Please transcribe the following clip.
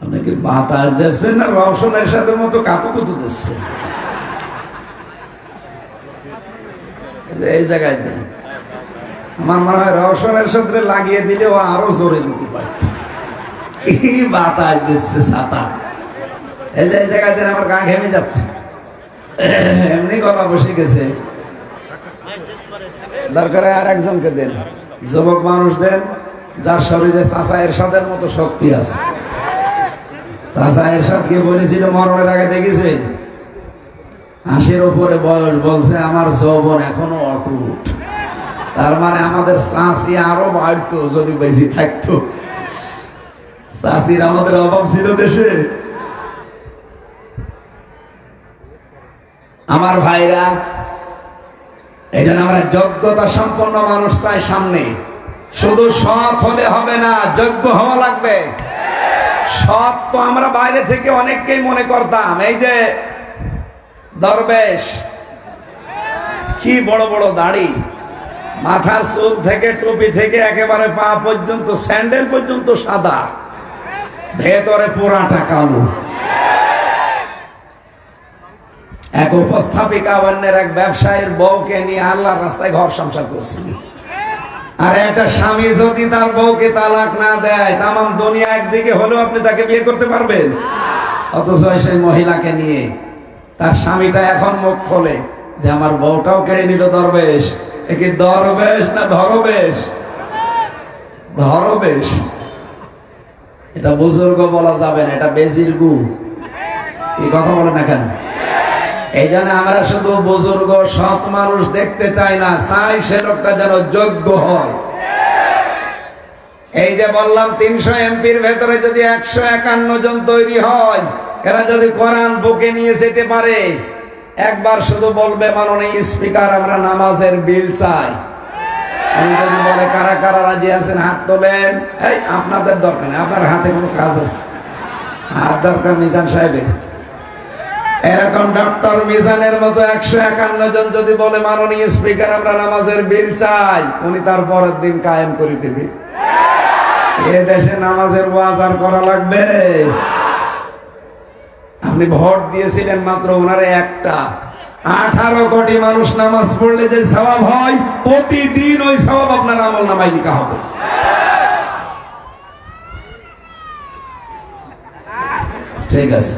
আপনি কি বাতাস দিচ্ছেন না, রওশনের সাথে মতো কাতুকুতু এই যে এই জায়গায় দেন। আমার মনে হয় রওশনের সাথে লাগিয়ে দিলে ও আরও জোরে দিতে পারত। বাতাস দিচ্ছে ছাতা। এই যে, এই জায়গায় দেন, আমার গা ঘেমে যাচ্ছে। এমনি গলা বসে গেছে। দরকার আর একজনকে দেন। যুবক মানুষ দেন, যার শরীরে চাষা এরশাদের মতো শক্তি আছে। বলেছিল, মরণের আগে দেখেছে? উপরে বয়স বলছে, আমার যৌবন এখনও অটুট। তার মানে আমাদের চাষি আরও বাড়তো, যদি বেশি থাকতো। চাষির আমাদের অভাব ছিল দেশে। আমার ভাইরা আমরা যোগ্যতা সম্পন্ন মানুষ চাই সামনে। শুধু সৎ হলে হবে না, যোগ্য হওয়া লাগবে। সৎ তো আমরা বাইরে থেকে অনেককেই মনে করতাম। এই যে দরবেশ, কি বড় বড় দাড়ি, মাথার চুল থেকে টুপি থেকে একেবারে পা পর্যন্ত, স্যান্ডেল পর্যন্ত সাদা, ভেতরে পোড়াটা কালো। এক উপস্থাপিকা অন্যের এক ব্যবসায়ীর বউকে নিয়ে আল্লাহর রাস্তায় ঘর সংসার করছিল আর একটা স্বামী যদি তার বউকে তালাক না দেয় তাম দুনিয়া একদিকে হলেও আপনি তাকে বিয়ে করতে পারবেন। অথচ সেই মহিলাকে নিয়ে তার স্বামীটা এখন মুখ খোলে যে আমার বউটাও কেড়ে নিল দরবেশ। একে দরবেশ না ধরবেশ? ধরবেশ। এটা বুজুর্গ বলা যাবে না, এটা বেজির গু। এই কথা বলে না কেন? এই জন্য আমরা শুধু বুজুর্গ, সৎ মানুষ দেখতে চাই না, চাই সে লোকটা যেন যোগ্য হয়। এই যে বললাম, তিনশো এমপির ভেতরে যদি একশো একান্ন জন তৈরি হয়, এরা যদি কোরআন বুকে নিয়ে যেতে পারে, একবার শুধু বলবে, মাননীয় স্পিকার, আমরা নামাজের বিল চাই। যদি বলে, কারা কারা রাজি আছেন, হাত তোলেন। এই, আপনাদের দরকার নেই, আপনার হাতে কোনো কাজ আছে। হাত দরকার মিজান সাহেবের। এরকম ডক্টর মিজানের মতো একশো একান্ন জন যদি বলে মাননীয় স্পিকার, আমরা নামাজের বিল চাই, উনি তার পরের দিন কায়েম করে দিবে। এ দেশে নামাজের ওয়াজ আর করা লাগবে। আপনি ভোট দিয়েছিলেন মাত্র ওনারে একটা। আঠারো কোটি মানুষ নামাজ পড়লে যে স্বভাব হয়, প্রতিদিন ওই স্বভাব আপনার আমল নামাই লিখা হবে। ঠিক আছে।